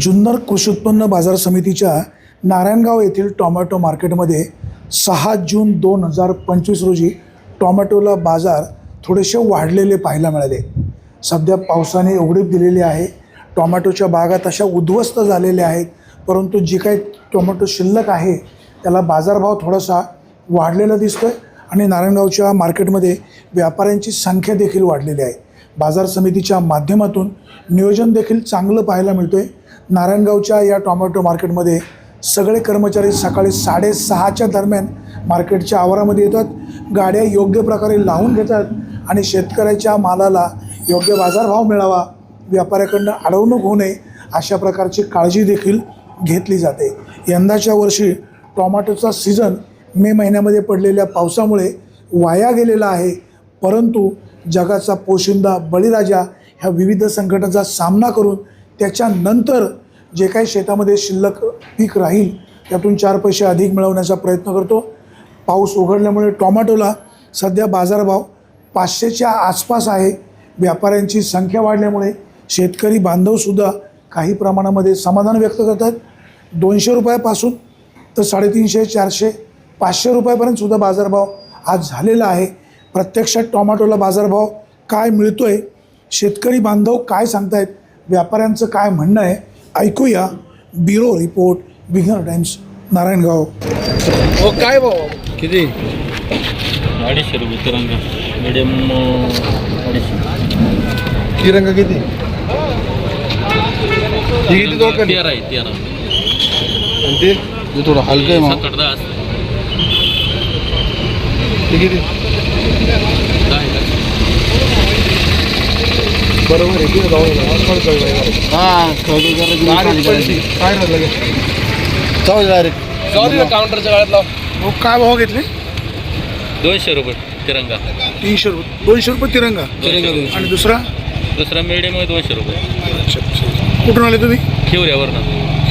जुन्नर कृषी उत्पन्न बाजार समितीच्या नारायणगाव येथील टॉमॅटो मार्केटमध्ये सहा जून दोन हजार पंचवीस रोजी टॉमॅटोला बाजार थोडेसे वाढलेले पाहायला मिळाले. सध्या पावसाने उघडीप दिलेली आहे टॉमॅटोच्या बागा तशा उद्ध्वस्त झालेल्या आहेत परंतु जी काही टोमॅटो शिल्लक आहे त्याला बाजारभाव थोडासा वाढलेला दिसतोय आणि नारायणगावच्या मार्केटमध्ये व्यापाऱ्यांची संख्या देखील वाढलेली आहे. बाजार समितीच्या माध्यमातून नियोजन देखील चांगलं पाहायला मिळतोय. नारायणगावच्या या टोमॅटो मार्केटमध्ये सगळे कर्मचारी सकाळी साडेसहाच्या दरम्यान मार्केटच्या आवारामध्ये येतात. गाड्या योग्य प्रकारे लावून घेतात आणि शेतकऱ्याच्या मालाला योग्य बाजारभाव मिळावा व्यापाऱ्याकडनं अडवणूक होऊ नये अशा प्रकारची काळजी देखील घेतली जाते. यंदाच्या वर्षी टोमॅटोचा सीझन मे महिन्यामध्ये पडलेल्या पावसामुळे वाया गेलेला आहे. परंतु जगाचा पोशिंदा बळीराजा ह्या विविध संकटाचा सामना करून त्याच्यानंतर जे काही शेतामध्ये शिल्लक पीक राहील त्यातून चार पैसे अधिक मिळवण्याचा प्रयत्न करतो. पाऊस उघडल्यामुळे टॉमॅटोला सध्या बाजारभाव पाचशेच्या आसपास आहे. व्यापाऱ्यांची संख्या वाढल्यामुळे शेतकरी बांधवसुद्धा काही प्रमाणामध्ये समाधान व्यक्त करतात. दोनशे रुपयापासून तर साडेतीनशे चारशे पाचशे रुपयापर्यंतसुद्धा बाजारभाव आज झालेला आहे. प्रत्यक्षात टोमॅटोला बाजारभाव काय मिळतो आहे शेतकरी बांधव काय सांगतायत? व्यापाऱ्यांचं काय म्हणणं आहे ऐकूया bureau report Vighnahar Times Narayangaon. हो काय भाऊ? किती? अडीचशे रुपये तिरंगा. मिडियम अडीचशे. तिरंगा किती? ही किती दोन तेरा आहे तेरा. ते? ते थोडं हलकं आहे मग. सात आठ दहा किती दहा आहे का? बरोबर आहे किती जाऊ हा काय लगेच? चौदा डायरेक्ट काउंटरच्या गाड्यात लाव हो काय भाव घेतले? दोनशे रुपये तिरंगा. तीनशे रुपये दोनशे रुपये तिरंगा? दोनशे रुपये. आणि दुसरा? दुसरा मिडियम आहे दोनशे रुपये. अच्छा अच्छा. कुठून आले तुम्ही? खिवऱ्यावरनं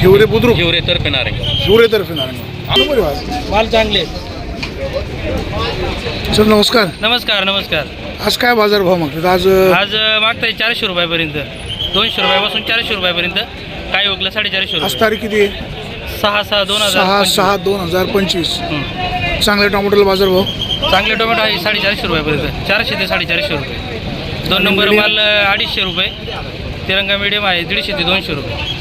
हिवरे बुद्रुक. खिवरे तर्फे नारायण हिवरेतर्फे नारायणगाव आलो बरे आज माल चांगले. सर नमस्कार. नमस्कार नमस्कार. आज काय बाजारभाव मागतात? आज आज अ, मागताय चारशे रुपयापर्यंत. दोनशे रुपयापासून चारशे रुपयापर्यंत. काय ओकलं साडेचारशे आज रुपये. तारीख किती आहे? सहा सहा दोन हजार सहा दोन हजार पंचवीस. हं. चांगल्या टोमॅटोला बाजारभाव चांगले टोमॅटो आहे साडेचारशे रुपयापर्यंत. चारशे ते साडेचारशे रुपये. दोन नंबर medium? माल अ, अडीचशे रुपये. तिरंगा मिडियम आहे दीडशे ते दोनशे रुपये.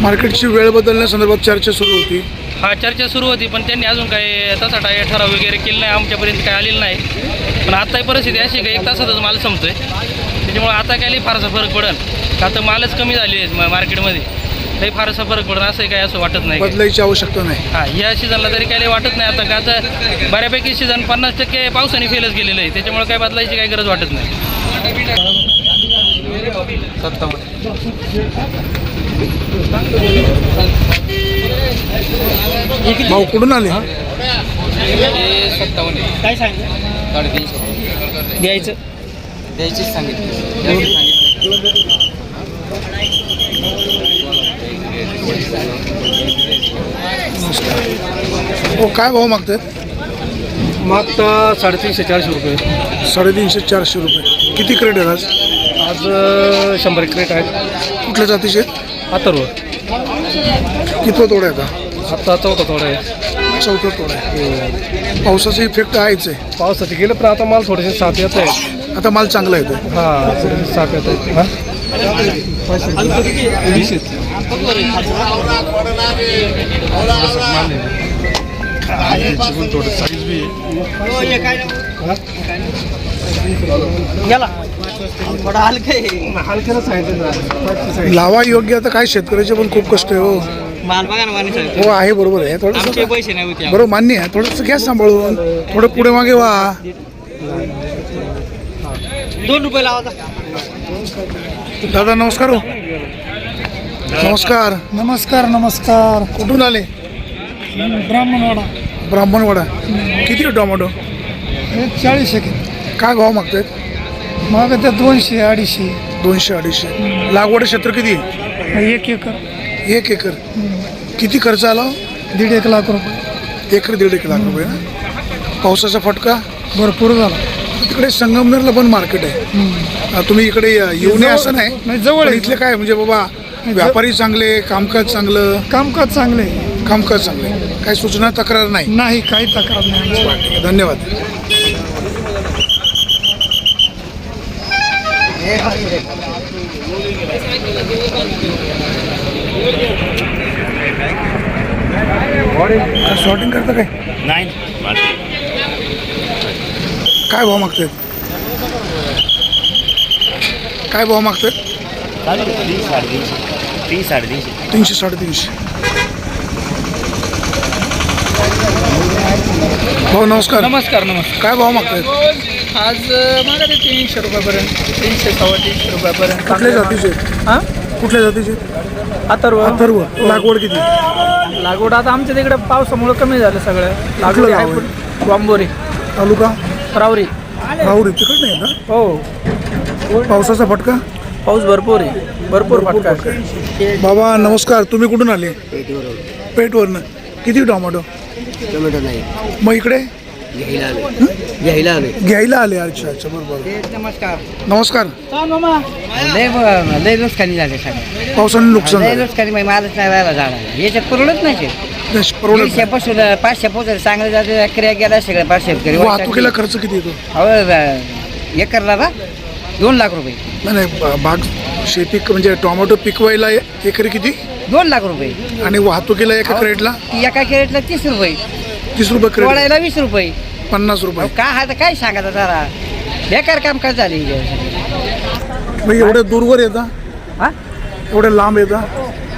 मार्केटची वेळ बदलण्यासंदर्भात चर्चा सुरू होती. हा चर्चा सुरू होती पण त्यांनी अजून काही तसा काय ठराव वगैरे केलं नाही आमच्यापर्यंत काय आलेलं नाही. पण आता ही परिस्थिती अशी का एक तासातच माल संपतोय. त्याच्यामुळे आता काय लई फारसा फरक पडेल का तर मालच कमी झाले आहेत मा- मार्केटमध्ये. काही फारसा फरक पडेल असं काही असं वाटत नाही. बदलायची आवश्यकता नाही. हा या सीझनला तरी काही वाटत नाही. आता का आता बऱ्यापैकी सीझन पन्नास टक्के पावसाने फेलच गेलेलं आहे. त्याच्यामुळे काय बदलायची काही गरज वाटत नाही. भाऊ कुठून आले? काय सांगितलं? द्यायचं. द्यायचीच सांगितली. हो काय भाव मागतात मागता साडेतीनशे चारशे रुपये. साडेतीनशे चारशे रुपये. किती क्रेट आहेत आज? आज अ, शंभर एक क्रेट आहेत. कुठल्या जातीचे अथर्व कितवं तोडा आहे आता आता चौथा थोडा आहे चौथं तोडा आहे पावसाचा इफेक्ट आहेच आहे. पावसाचे गेलं पण आता माल थोडेसे साथ येत आहे. आता माल चांगला येतो हा थोडेसे साथ येत आहे हा? वीस लावा योग्य आता काय शेतकऱ्याचे पण खूप कष्ट आहे हो. माल बघा ना माने साहेब हो आहे बरोबर आहे. आमचे थोडंसं पैसे नाही होते. बरोबर मान्य आहे. थोडंसं घ्या सांभाळून. थोडं पुढे मागे वा. दोन रुपये लावा दादा नमस्कार हो. नमस्कार. नमस्कार नमस्कार. कुठून आले? ब्राह्मणवाडा. ब्राह्मणवाडा. किती आहे टोमॅटो? एक चाळीस एक काय भाव मागतायत? माग त्या दोनशे अडीचशे. दोनशे अडीचशे. लागवड क्षेत्र किती आहे? एक एकर. एक एकर. किती खर्च आला हो? दीड एक लाख रुपये. एकर दीड एक लाख रुपये ना? पावसाचा फटका? भरपूर झाला. तिकडे संगमनेरला पण मार्केट आहे. तुम्ही इकडे येऊ नये असं नाही. जवळ इथले काय म्हणजे बाबा व्यापारी चांगले कामकाज चांगलं? कामकाज चांगलं. कामकाज चांगले. काही सूचना तक्रार नाही? नाही काही तक्रार नाही. धन्यवाद. शॉर्टिंग करता काय? नाही. काय भाव मागतायत? काय भाव तीन साडेतीनशे. तीनशे साडेतीनशे. भाऊ नमस्कार. नमस्कार नमस्कार. काय भाव मागतायत? आज मागा ते तीनशे रुपयापर्यंत. तीनशे सव्वा तीनशे रुपयापर्यंत. कुठल्या जातीचे हां? कुठल्या जातीचे अथर्व. अथर्व. लागवड किती? लागवड आता आमच्या तिकडे पावसामुळे कमी झालं सगळं. लागवड बांबोरी तालुका? रावरी. राहुरी तिकड नाही ना? हो. पावसाचा फटका? पाऊस भरपूर आहे. भरपूर फटका. बाबा नमस्कार. तुम्ही कुठून आले? पेटवरनं किती टोमॅटो? टोमॅटो नाही. मग इकडे? घ्यायला आले घ्यायला आले घ्यायला आले अच्छा अच्छा बरोबर नमस्कार. नमस्कार. लय नुकसानी झाले सगळं पावसाने नुकसान लय झालं. नुकसानी म्हणजे मालच नाही झाडाला. याच्यात परवडत नाही ते. नाही, परवडत दीडशे पासून पाचशे पोहोचले चांगले जाते क्रिया गेला सगळं पाचशे शेतकरी नाही. वाहतुकीला खर्च किती येतो? अहो एकरला ना दोन लाख रुपये. नाही नाही बा- बाग शेती क- म्हणजे टोमॅटो पिकवायला ए- एकरी किती? दोन लाख रुपये. आणि वाहतुकीला एका क्रेटला ती एका कॅरेटला तीस रुपये. तीस रुपये क्रेट तोडायला वीस रुपये. पन्नास रुपये. काय आता काय सांगायचं जरा? बेकार काम काय झाले मग एवढे दूरवर येता? हा? एवढे लांब येता?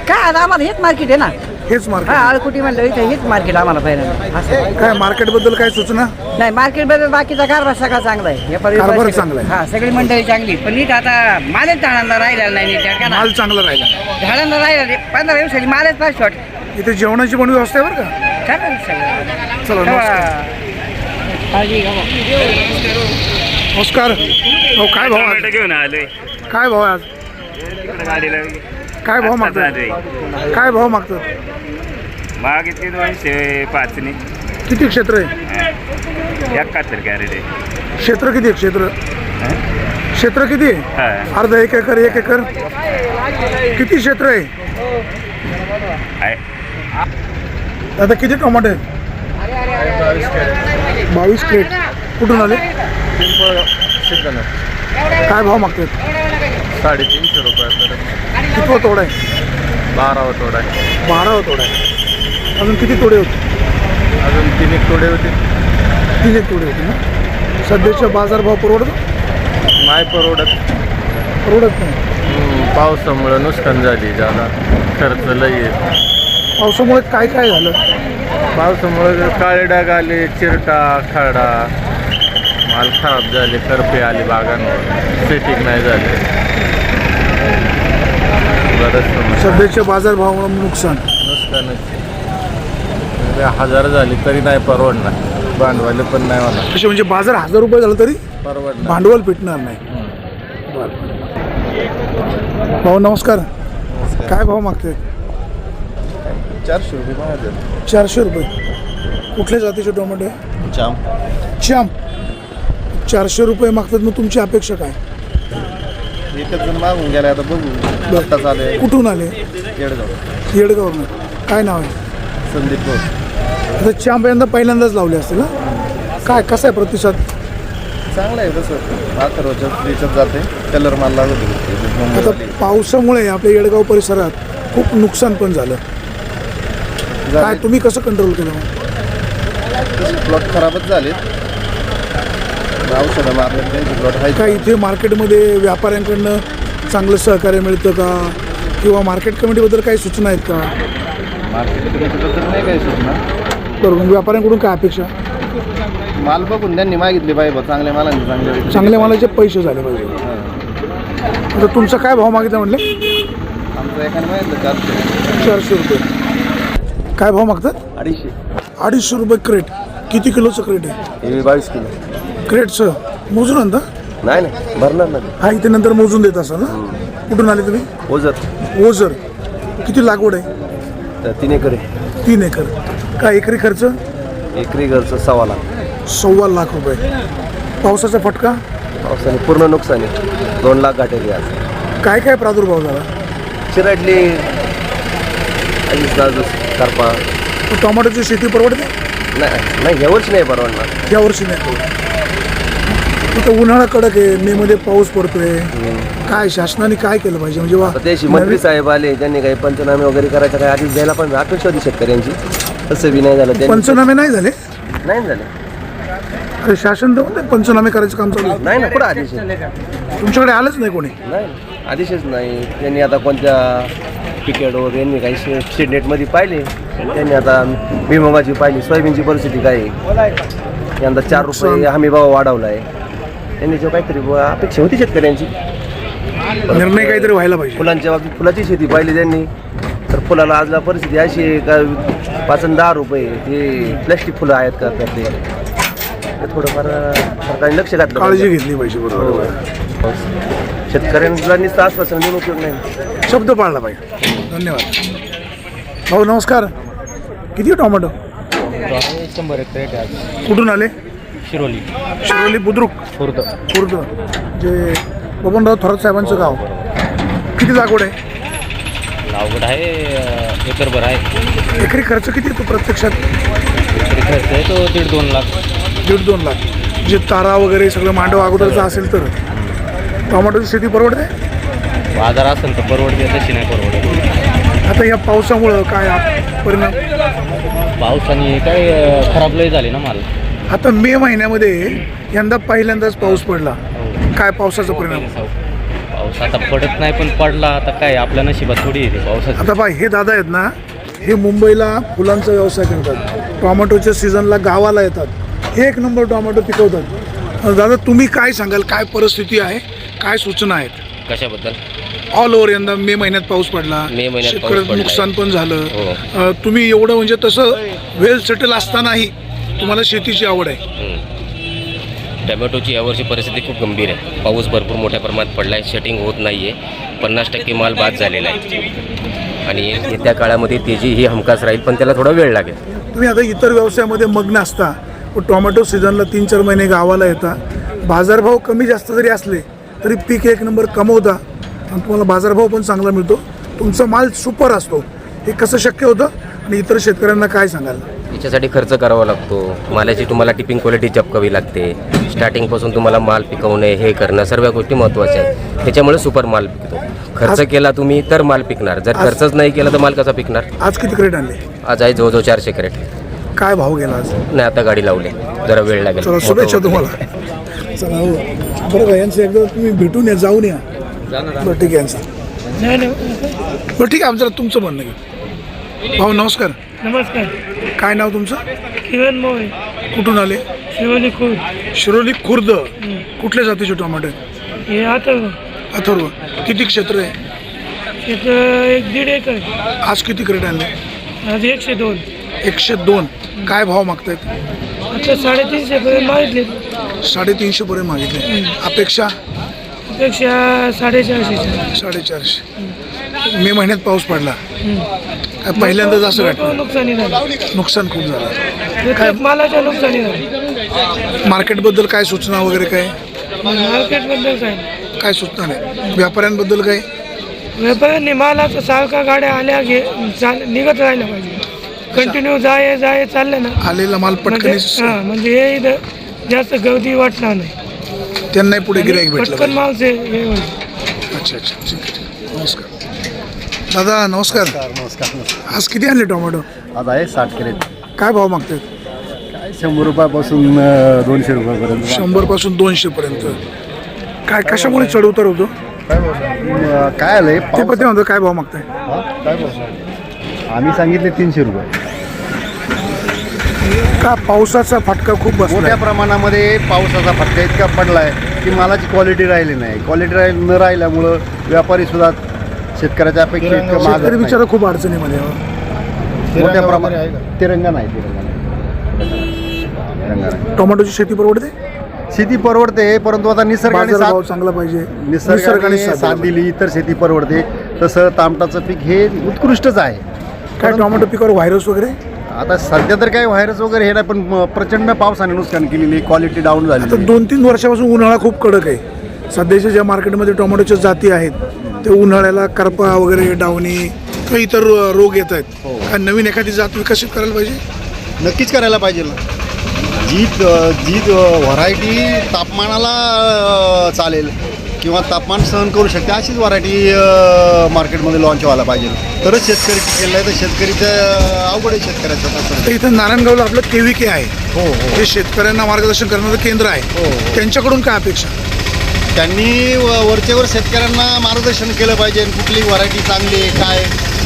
काय आता आम्हाला हेच मार्केट आहे ना? हेच हा मार्केट आळकुटी म्हणलं इथं हेच मार्केट आम्हाला पाहिजे असं. काय मार्केटबद्दल काय सूचना? नाही मार्केटबद्दल बाकीचा कारभार सगळा चांगला आहे. कारभार चांगला आहे. हा सगळी मंडळी चांगली. पण नीट आता मालच झाडांना राहिलेला नाही नीट आहे का ना? माल चांगला राहिला. झाडांना राहिला नाही. पंधरा दिवसाची मालच पाच शॉट इथे जेवणाची पण व्यवस्था आहे बरं का? सगळं चला. नमस्कार. नमस्कार. हो काय भाव आज? घेऊन आलोय. काय भाव आहे आज गाडीला काय भाव मागतात काय भाव मागतात मागितली दोनशे पाचनी. किती क्षेत्र आहे? एकाहत्तर कॅरेट क्षेत्र किती आहे? क्षेत्र? क्षेत्र किती? आहे आहे अर्धा एक एकर एक एकर. किती क्षेत्र आहे? आता किती टोमॅटो आहेत बावीस क्रेट. कुठून आले? काय भाव मागतात साडेतीनशे रुपयापर्यंत किती तोडा आहे? बारावा तोडा आहे. बारा तोडा आहे. अजून किती तोडे होते? अजून तीन एक तोडे होते. तीन एक तोडे होते ना? सध्याचा बाजारभाव परवडतो? नाही परवडत. परवडत नाही. हम्म, पावसामुळं नुकसान झाली ज्यादा खर्च लई आहे. पावसामुळे काय काय झालं? पावसामुळे काळे डाग आले चिरटा खरडा माल खराब झाले करपे आले बागांवर सेटिंग नाही झाले. बरंच सध्याच्या बाजारभावामुळे नुकसान. नुकसानच. म्हणजे हजार झाली तरी नाही परवडणार. भांडवाले पण नाही होणार. असे म्हणजे बाजार हजार रुपये झालं तरी परवडणार. भांडवल भेटणार नाही. भाऊ नमस्कार. काय भाव मागते चारशे रुपये महाजन चारशे रुपये. कुठल्या जातीचे टोमॅटो आहे? जाम. श्याम चारशे रुपये मागतात मग तुमची अपेक्षा काय? एकच जण मागून गेला आता बघू. आत्ताच आले कुठून आले? येडगाव. येडगावरून काय नाव आहे? संदीप बोस आता चांप यंदा पहिल्यांदाच लावले असतील ना काय कसा आहे प्रतिसाद? चांगलं आहे तसं. अथर्वच्या फ्रीच्यात जाते. कलर माल लागत आता पावसामुळे आपल्या येडगाव परिसरात खूप नुकसान पण झालं. काय तुम्ही कसं कंट्रोल केलं? प्लॉट खराबच झाले औषधं मारले त्यांचे प्लॉट आहे. काय इथे मार्केटमध्ये व्यापाऱ्यांकडनं चांगलं सहकार्य मिळतं का? किंवा मार्केट कमिटीबद्दल काही सूचना आहेत का? मार्केट कमिटीबद्दल नाही काही सूचना. बरोबर व्यापाऱ्यांकडून काय अपेक्षा? माल बघून त्यांनी मागितले पाहिजे बा, चांगल्या मालांचे चांगले रेट. चांगल्या मालाचे पैसे झाले पाहिजे. आता तुमचा काय भाव मागितला म्हटले? आमचं एकाने मागितलं चारशे. चारशे रुपये. काय भाव मागतात? अडीचशे. अडीचशे रुपये क्रेट किती किलोचं क्रेट आहे? हे बावीस किलो. क्रेटचं मोजून आणता? नाही नाही. भरणार नाही. हा इथे नंतर मोजून देत असाल ना कुठून आले तुम्ही? ओझर. ओझर. किती लागवड आहे? तीन एकर आहे. तीन एकर. काय एकरी खर्च? एकरी घरचं सव्वा लाख. सव्वा लाख रुपये. पावसाचा फटका? पावसाने पूर्ण नुकसान आहे. दोन लाख गाठेली आज काय काय प्रादुर्भाव झाला? चिरडली. आधीच करपा. टोमॅटोची शेती परवडते? नाही नाही यावर्षी नाही परवडणार. या वर्षी नाही परवडत इथं उन्हाळा कडक आहे मे मध्ये पाऊस पडतोय. काय शासनाने काय केलं पाहिजे? म्हणजे वा- त्याशी मंत्री साहेब आले त्यांनी काही पंचनामे वगैरे करायचं काही आधीच द्यायला पण अपेक्षा होती शेतकऱ्यांची तसं बी नाही झालं. त्यांनी पंचनामे नाही झाले? नाही झालं. अरे शासन तर म्हणते पंचनामे करायचं काम चालू आहे. नाही ना कुठं आदेश आहे? तुमच्याकडे आलंच नाही कोणी? नाही आदेशच नाही. त्यांनी आता कोणत्या तिकीटवर यांनी काही शे शेडनेटमध्ये पाहिले. त्यांनी आता भीमाबाची पाहिली. सोयाबीनची परिस्थिती काय आहे? यंदा चार रुपये हमी भाव वाढवला आहे त्यांनी जो काहीतरी अपेक्षा होती शेतकऱ्यांची. निर्णय काहीतरी व्हायला पाहिजे. फुलांच्या बाबतीत फुलाची शेती पाहिली त्यांनी. तर फुलाला आजला परिस्थिती अशी आहे का पाच दहा रुपये ते प्लॅस्टिक फुलं आहेत का तर ते थोडंफार सरकारने लक्ष घातलं काळजी. घेतली पाहिजे. बरोबर. शेतकऱ्यांना नुसतं आश्वासन देऊन उपयोग नाही. शब्द पाळला पाहिजे. धन्यवाद. भाऊ नमस्कार. किती टोमॅटो? शंभर एक रेट आहे. कुठून आले? शिरोली. शिरोली बुद्रुक. खुर्द. खुर्द. जे बबनराव थोरात साहेबांचं गाव. किती लागवड आहे? लावगड आहे एकरभर आहे. एकरी खर्च किती येतो प्रत्यक्षात? तरी खर्च आहे तो दीड दोन लाख. दीड दोन लाख. जे तारा वगैरे सगळं मांडव अगोदरचं असेल तर. टोमॅटोची शेती परवडते? बाजार असेल तर परवडते तशी नाही परवडत. आता या पावसामुळं काय आप- परिणाम पावसाने काय अं, खराब लय झाली ना माल. आता मे महिन्यामध्ये यंदा पहिल्यांदाच पाऊस पडला. काय पावसाचा परिणाम? पाऊस आता पडत नाही पण पडला आता काय आपल्या नशिबात थोडी येते पावसाची. आता पाय हे दादा आहेत ना हे मुंबईला फुलांचा व्यवसाय करतात. टोमॅटोच्या सीझनला गावाला येतात. एक नंबर टोमॅटो पिकवतात. दादा तुम्ही काय सांगाल? काय परिस्थिती आहे? काय सूचना आहेत? कशाबद्दल? ऑल ओव्हर यंदा मे महिन्यात पाऊस पडला. मे महिन्यात पाऊस शेतकऱ्यांचं पडलाय. नुकसान पण झालं. हो. अं, तुम्ही एवढं म्हणजे तसं वेल सेटल असतानाही तुम्हाला शेतीची आवड आहे. टमॅटोची यावर्षी परिस्थिती खूप गंभीर आहे. पाऊस भरपूर मोठ्या प्रमाणात पडला आहे शटिंग होत नाही आहे पन्नास टक्के माल बाद झालेला आहे. आणि येत्या काळामध्ये तेजी ही हमखास राहील पण त्याला थोडा वेळ लागेल. तुम्ही आता इतर व्यवसायामध्ये मग्न असता पण टोमॅटो सीझनला तीन चार महिने गावाला येता. बाजारभाव कमी जास्त जरी असले तरी पीक एक नंबर कमवता. आणि तुम्हाला बाजारभाव पण चांगला मिळतो. तुमचा माल सुपर असतो. हे कसं शक्य होतं? आणि इतर शेतकऱ्यांना काय सांगाल? याच्यासाठी खर्च करावा लागतो. मालाची तुम्हाला टिपिंग क्वालिटी जपकावी लागते. स्टार्टिंगपासून तुम्हाला माल पिकवणे हे करणं सर्व गोष्टी महत्त्वाच्या आहेत. त्याच्यामुळे सुपर माल पिकतो. खर्च केला तुम्ही तर माल पिकणार. जर खर्चच नाही केला तर माल कसा पिकणार? आज किती क्रेट आणले? आज आहे जवळजवळ चारशे कॅरेट काय भाव गेला आज? नाही आता गाडी लावली. जरा वेळ लागेल. शुभेच्छा. तुम्हाला. चला हो. बरं का यांचं एकदा तुम्ही भेटून या जाऊन या. बरं ठीक आहे नाही बरं ठीक आहे आमचं तुमचं म्हणणं घ्या भाऊ नमस्कार. नमस्कार. काय नाव तुमचं? किरण मोळे कुठून आले? शिवली खूप शिरोली खुर्द. कुठल्या जातीचे टोमॅटो आहेत? हे आता अथर्व. किती क्षेत्र आहे? एक एक दीड एकर आज किती क्रेट आणले? आज एकशे दोन. एकशे दोन. काय भाव मागतायत? आता साडेतीनशे पर्यंत मागितले. साडेतीनशे पर्यंत मागितले. अपेक्षा? पेक्षा साडेचारशे साडेचारशे. मे महिन्यात पाऊस पडला. काय पहिल्यांदाच असं वाटलं नुकसानी झाली. नुकसान खूप झालं. प्रत्येक मालाच्या नुकसानी झाली. मार्केटबद्दल काय सूचना वगैरे काय? मार्केटबद्दल काय? काय सूचना नाही. व्यापाऱ्यांबद्दल काय? व्यापाऱ्यांनी मालाचा सारखा गाड्या आल्या घे चाल निघत राहिल्या पाहिजे. कंटिन्यू जाय जाय चाललं ना. आलेला माल म्हणजे पटकन हां म्हणजे हे इथं जास्त गर्दी वाटणार नाही. त्यांनाही पुढे गिराईक भेटलं पटकन पाहिजे. माल से हे होईल. अच्छा अच्छा ठीक आहे, ठीक आहे. नमस्कार. दादा नमस्कार. नमस्कार आज किती आणले टोमॅटो? आज आहे साठ कॅरेट काय भाव मागतात काय शंभर रुपयापासून अं, दोनशे रुपयापर्यंत शंभरपासून दोनशे पर्यंत. काय कशामुळे चढ उतार होतो? अं, काय आलंय? ते पण ते म्हणतो काय भाव मागताय? हा? काय? आम्ही सांगितले तीनशे रुपये. का पावसाचा फटका खूप मोठ्या बसला प्रमाणामध्ये पावसाचा फटका इतका पडलाय की मालाची क्वालिटी राहिली नाही. क्वालिटी राहिली न राहिल्यामुळं व्यापारी सुद्धा शेतकऱ्याच्या अपेक्षा इतकं शेतकरी मागत नाही. बिचारा खूप अडचणीमध्ये आहे. मोठ्या प्रमाणात तिरंगा नाही तिरंगा नाही. तिरंगा नाही. टोमॅटोची शेती परवडते? शेती परवडते परंतु आता निसर्गाने साथ भाव चांगला पाहिजे. निसर्गाने साथ दिली इतर शेती परवडते. तसं तामटाचं पीक हे उत्कृष्टच आहे. काय टोमॅटो पिकावर व्हायरस वगैरे? आता सध्या तर काही व्हायरस वगैरे हे नाही पण प्रचंड पावसाने नुकसान केलेली क्वालिटी डाऊन झाली दोन तीन वर्षापासून उन्हाळा खूप कडक आहे. सध्याच्या ज्या मार्केटमध्ये टोमॅटोच्या जाती आहेत ते उन्हाळ्याला करपा वगैरे डावणी किंवा इतर रोग येत आहेत. काय नवीन एखादी जात विकसित करायला पाहिजे? नक्कीच करायला पाहिजे जी जी व्हरायटी तापमानाला चालेल. किंवा तापमान सहन करू शकते अशीच व्हरायटी मार्केटमध्ये लॉन्च व्हायला पाहिजे. तरच शेतकरी टिकेल नाही तर शेतकरीचं अवघड आहे शेतकऱ्याचं तसं तर इथं नारायणगावला आपलं केव्ही के आहे. हो हो. जे शेतकऱ्यांना मार्गदर्शन करणारं केंद्र आहे. हो, हो. त्यांच्याकडून काय अपेक्षा? त्यांनी व- वरचेवर शेतकऱ्यांना मार्गदर्शन केलं पाहिजे. आणि कुठली व्हरायटी चांगली आहे काय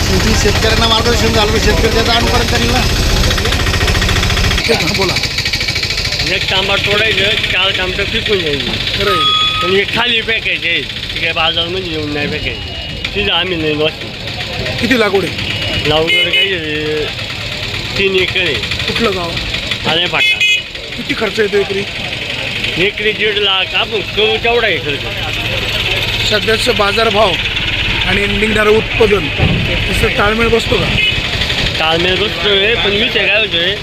शेवटी शेतकऱ्यांना मार्गदर्शन झालं तर शेतकरी त्याचं अनुकरण करेल ना. हा, बोला. एक तांबा तोडायचं चार तांबटं पिकून जायची खरं आहे. पण हे खाली फेकायचे ते काय बाजारमध्ये येऊन नाही फेकायचे तिथं आम्ही नाही बसलो. किती लागवड आहे? लावून काही तीन एकर आहे. कुठलं गाव? आले फाटा. किती खर्च येतो एकरी? एकरी दीड लाख आपण करू तेवढा आहे खर्च. सध्याचं बाजारभाव आणि निघणारं उत्पादन तसं ताळमेळ बसतो का? ताळमेळ बसतोय पण विषय काय होतोय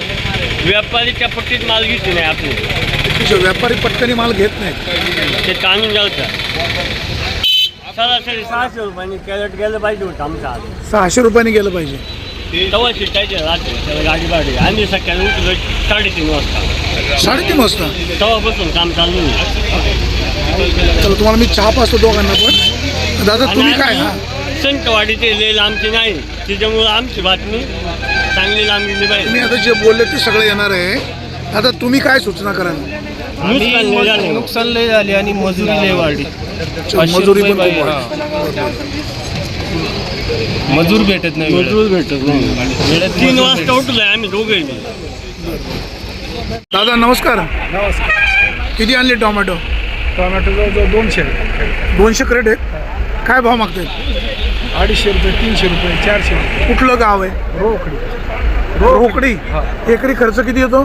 व्यापारीच्या पट्टीत माल घेतली नाही आपण. तुझे व्यापारी पटकनी माल घेत नाहीत. ते ताणून जायचं सरासरी सहाशे रुपयाने कॅरेट गेलं पाहिजे होतं आमचं आज. सहाशे रुपयाने गेलं पाहिजे. तेव्हा शिटायचे रात्री त्याला गाडी भाडी आम्ही सकाळी उठलो साडेतीन वाजता. साडेतीन वाजता? तेव्हापासून काम चालू. चला तुम्हाला मी चहा पाचतो दोघांना पण. दादा तुम्ही काय? संतवाडीचे लय लांबची नाही. त्याच्यामुळं आमची बातमी चांगली लांब पाहिजे. तुम्ही आता जे बोलले ते सगळं येणार आहे. आता तुम्ही काय सूचना कराल? नुकसान लय झालं. नुकसान लय झाले आणि मजुरी लय वाढली. मजुरी पण खूप वाढली. मजूर भेटत नाही मजूर भेटत नाही. तीन वाजता उठलोय आम्ही दोघे दादा नमस्कार. किती आणले टोमॅटो? टोमॅटो जवळजवळ दोनशे. दोनशे क्रेट आहेत? काय भाव मागतायत अडीचशे रुपये तीनशे रुपये चारशे रुपये. कुठलं गाव आहे? रोकडी. रोकडी? एकरी खर्च किती येतो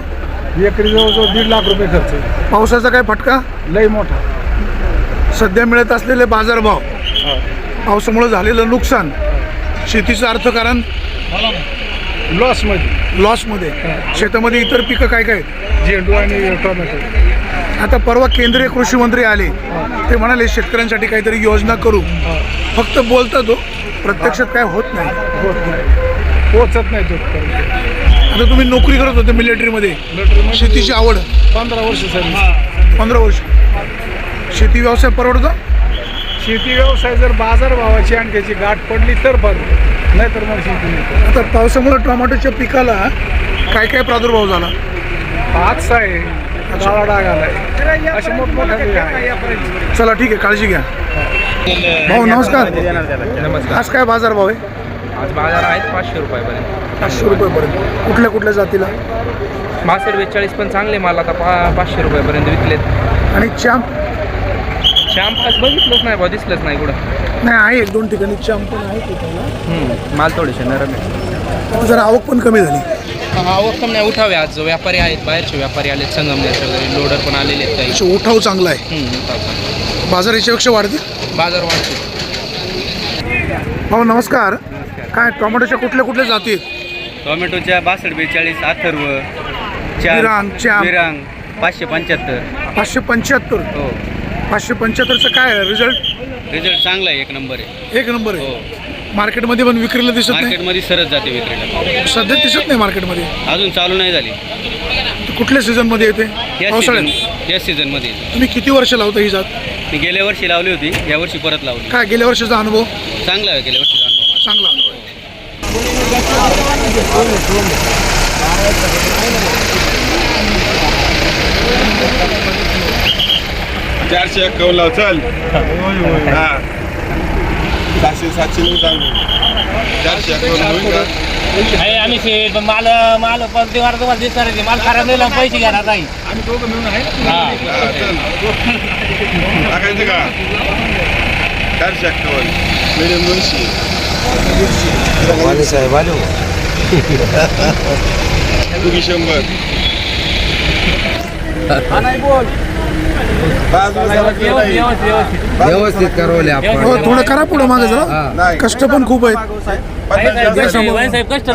एकरी जवळजवळ दीड लाख रुपये खर्च आहे. पावसाचा काय फटका? लई मोठा. सध्या मिळत असलेले बाजारभाव पावसामुळे झालेलं नुकसान शेतीचं अर्थकारण लॉसमध्ये लॉसमध्ये शेतामध्ये इतर पिकं काय काय आहेत? झेंडू आणि टोमॅटो. आता परवा केंद्रीय कृषी मंत्री आले. ते म्हणाले शेतकऱ्यांसाठी काहीतरी योजना करू. फक्त बोलतात तो प्रत्यक्षात काय होत नाही. होत नाही. पोचत नाही आता तुम्ही नोकरी करत होते मिलिटरीमध्ये शेतीची आवड. पंधरा वर्ष सर्व्हिस पंधरा वर्ष. शेती व्यवसाय परवडतो? शेती व्यवसाय जर बाजारभावाची आणि त्याची गाठ पडली तर बरं. नाहीतर मग शेती नाही. आता पावसामुळे टोमॅटोच्या पिकाला काय काय प्रादुर्भाव झाला? आजचा आहे डाग आलाय. असे चला ठीक आहे काळजी घ्या. भाऊ नमस्कार. आज काय बाजार भाव आहे? आज बाजार आहेत पाचशे रुपयापर्यंत. पाचशे रुपयेपर्यंत. कुठल्या कुठल्या जातीला? मासड बेचाळीस पण चांगले माल आता पा पाचशे रुपयापर्यंत विकलेत. आणि चाम? शॅम्प आज बघितलंच नाही बा दिसलंच नाही कुठं. नाही आहे एक दोन ठिकाणी चाम पण आहे तिथं. माल थोडेसे नरम आहे. जरा आवक पण कमी झाली. आवक कमी नाही उठावे आज व्यापारी आहेत बाहेरचे व्यापारी आलेत संगमनेरचे वगैरे लोडर पण आलेले आहेत काही. उठाव चांगला आहे. हम्म, उठाव. बाजार याच्यापेक्षा वाढतील बाजार वाढतो. भाऊ नमस्कार. काय टोमॅटोच्या कुठल्या कुठल्या जाती आहेत? टोमॅटोच्या बासष्ट बेचाळीस अथर्व विरांग विरांग पाचशे पंच्याहत्तर. पाचशे पंच्याहत्तर? हो. पाचशे पंच्याहत्तरचं काय रिझल्ट रिझल्ट चांगला आहे एक नंबर आहे. एक नंबर आहे. मार्केटमध्ये पण विक्रीला दिसत नाही? मार्केटमध्ये सरस जाते विक्रीला. सध्या दिसत नाही मार्केटमध्ये? अजून चालू नाही झाली. ती कुठल्या सीझनमध्ये येते? या पावसाळ्यात. सीझन या सीझनमध्ये तुम्ही किती वर्ष लावता ही जात? मी गेल्या वर्षी लावली होती या वर्षी परत लावली. काय गेल्या वर्षाचा अनुभव? चांगला आहे गेल्या वर्षी अनुभव. चांगला अनुभव. चारशे एक्कावन्न लाव चल. हा. सातशे सातशे नाही चारशे एक्कावन्न होईल का? आम्ही से माल माल परती वार तुम्हाला दिसणार आहे. माल खराब नाही पैसे घेणार नाही. हा, चल. टाकायचं का? चारशे एक्कावन्न. मिडियम दोनशे. तुझी शंभर केलं नाही. व्यवस्थित करवले आपण हो थोडं करा पुढं मागे जरा. नाही. कष्ट पण खूप आहेत. साहेब कष्ट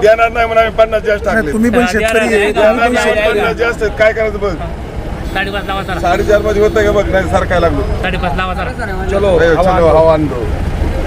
देणार नाही म्हणून आम्ही पन्नास जास्त टाकले तुम्ही पण शेतकरी पन्नास जास्त काय करायचं बघ साडेपाच लावा साडेचारमध्ये होतं का बघ? नाही सारखाय लागलो. साडेपाच लावा चलो चलो हवा आणतो.